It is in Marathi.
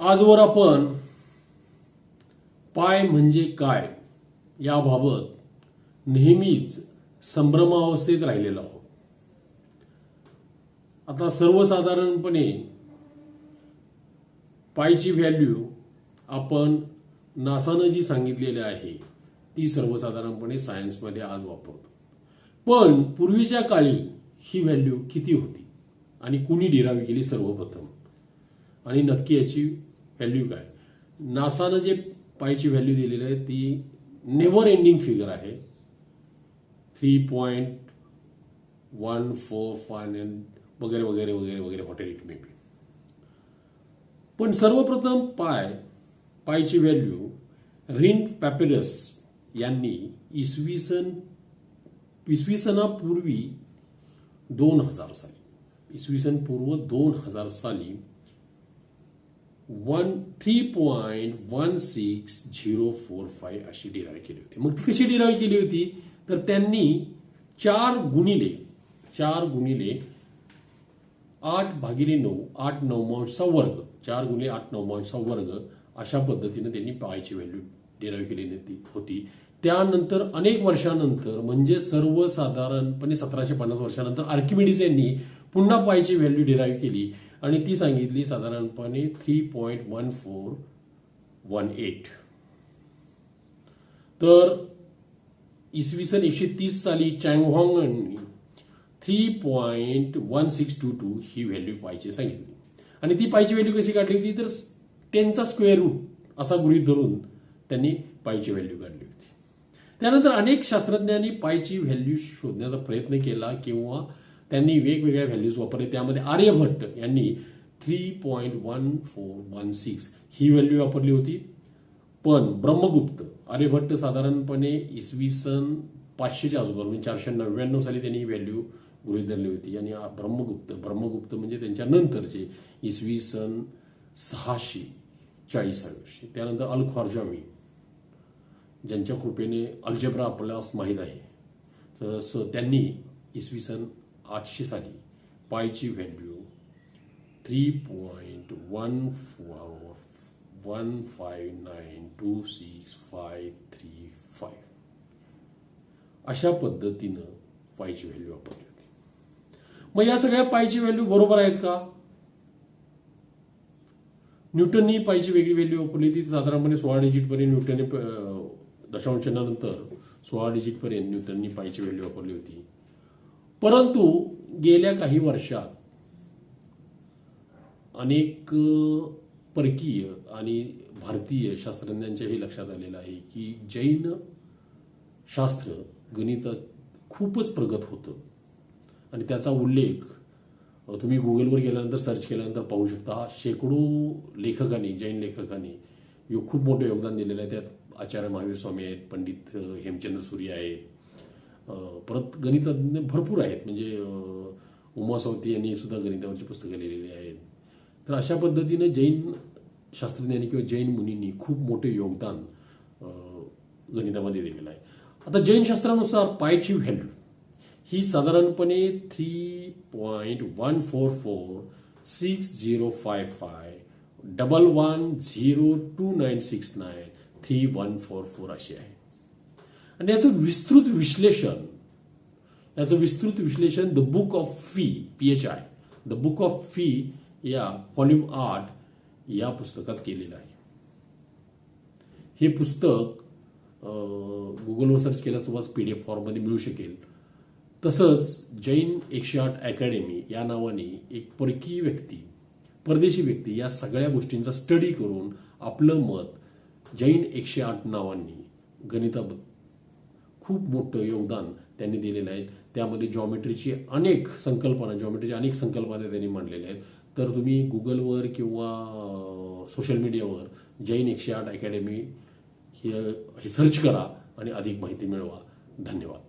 आजवर आपण पाय म्हणजे काय याबाबत नेहमीच संभ्रमावस्थेत राहिलेलो आहोत. आता सर्वसाधारणपणे पायची व्हॅल्यू आपण नासानं जी सांगितलेली आहे ती सर्वसाधारणपणे सायन्समध्ये आज वापरतो. पण पूर्वीच्या काळी ही व्हॅल्यू किती होती? आणि कुणी डिरावी केली सर्वप्रथम? आणि नक्की याची व्हॅल्यू काय? नासानं जे पायची व्हॅल्यू दिलेली आहे ती नेव्हर एंडिंग फिगर आहे. Three point one four five वगैरे वगैरे वगैरे वगैरे हॉटेल इट मे बी पण सर्वप्रथम पाय पायची व्हॅल्यू रिन पॅपेरस यांनी इसवी सन इसवी सनापूर्वी दोन हजार साली इसवी सन पूर्व दोन हजार साली one three point one six zero four five अशी डिराईव्ह केली होती. मग ती कशी डिराईव्ह केली होती तर त्यांनी चार गुणिले चार गुणिले आठ भागिले नऊ आठ नवमांशचा वर्ग चार गुणिले आठ नवमांशचा वर्ग अशा पद्धतीनं त्यांनी पायची व्हॅल्यू डिराईव्ह केलेली होती. त्यानंतर अनेक वर्षानंतर म्हणजे सर्वसाधारणपणे सतराशे पन्नास वर्षानंतर आर्किमिडीज यांनी पुन्हा पायची व्हॅल्यू डिराईव्ह केली. आणि ती सांगितली साधारणपणे three point one four one eight तर इसवी सन एकशे तीस साली चँगहॉंग यांनी three point one six two two ही व्हॅल्यू पायची सांगितली. आणि ती पायची व्हॅल्यू कशी काढली होती? तर टेनचा स्क्वेअर रूट असा गृहित धरून त्यांनी पायची व्हॅल्यू काढली होती. त्यानंतर अनेक शास्त्रज्ञांनी पायची व्हॅल्यू शोधण्याचा प्रयत्न केला किंवा त्यांनी वेगवेगळ्या व्हॅल्यूज वापरले त्यामध्ये आर्यभट्ट यांनी three point one four one six ही व्हॅल्यू वापरली होती. पण ब्रह्मगुप्त आर्यभट्ट साधारणपणे इसवी सन पाचशेच्या आजूबाजू म्हणजे चारशे नव्याण्णव साली त्यांनी ही व्हॅल्यू गृहीत धरली होती. आणि ब्रह्मगुप्त ब्रह्मगुप्त म्हणजे त्यांच्या नंतरचे इसवी सन सहाशे चाळीसाव्या वर्षी. त्यानंतर अल ख्वारजामी ज्यांच्या कृपेने अल्जेब्रा आपल्यास माहीत आहे. तर स त्यांनी इसवी सन आठशे साली पायची value three point one four one five nine two six five three five अशा पद्धतीनं पायची व्हॅल्यू वापरली होती. मग या सगळ्या पायची व्हॅल्यू बरोबर आहेत का? न्यूटननी पायची वेगळी व्हॅल्यू वापरली ती साधारणपणे सोळा डिजिटपर्यंत न्यूटनने अं, दशांशनानंतर सोळा डिजिटपर्यंत न्यूटननी पायची व्हॅल्यू वापरली होती. परंतु गेल्या काही वर्षात अनेक परकीय आणि भारतीय शास्त्रज्ञांच्या हे लक्षात आलेलं आहे की जैन शास्त्र गणितात खूपच प्रगत होतं. आणि त्याचा उल्लेख तुम्ही गुगलवर गेल्यानंतर सर्च केल्यानंतर पाहू शकता शेकडो लेखकांनी जैन लेखकांनी यो खूप मोठं योगदान दिलेलं आहे. त्यात आचार्य महावीर स्वामी आहेत पंडित हेमचंद्र सूर्य आहेत परत गणितज्ञ भरपूर आहेत. म्हणजे उमा सावती यांनी सुद्धा गणितावरची पुस्तकं लिहिलेली आहेत. तर अशा पद्धतीनं जैन शास्त्रज्ञांनी किंवा जैन मुनींनी खूप मोठे योगदान गणितामध्ये दिलेलं आहे. आता जैन शास्त्रानुसार पायची व्हॅल्यू ही साधारणपणे three point one four four six zero five five double one zero two nine six nine three one four four अशी आहे. आणि याचं विस्तृत विश्लेषण याचं विस्तृत विश्लेषण the book of phi P H I the book of phi या व्हॉल्यूम आठ या पुस्तकात केलेलं आहे. हे पुस्तक गुगलवर सर्च केल्यास तुम्हाला पी डी एफ फॉर्ममध्ये मिळू शकेल. तसंच जैन एकशे आठ अकॅडमी या नावाने एक परकीय व्यक्ती परदेशी व्यक्ती या सगळ्या गोष्टींचा स्टडी करून आपलं मत जैन एकशे आठ नावांनी गणिताबद्दल खूप मोठं योगदान त्यांनी दिलेलं आहे. त्यामध्ये जॉमेट्रीची अनेक संकल्पना जॉमेट्रीच्या अनेक संकल्पना त्यांनी मांडलेल्या आहेत. तर तुम्ही गुगलवर किंवा सोशल मीडियावर जैन एकशे आठ अकॅडमी हे सर्च करा आणि अधिक माहिती मिळवा. धन्यवाद.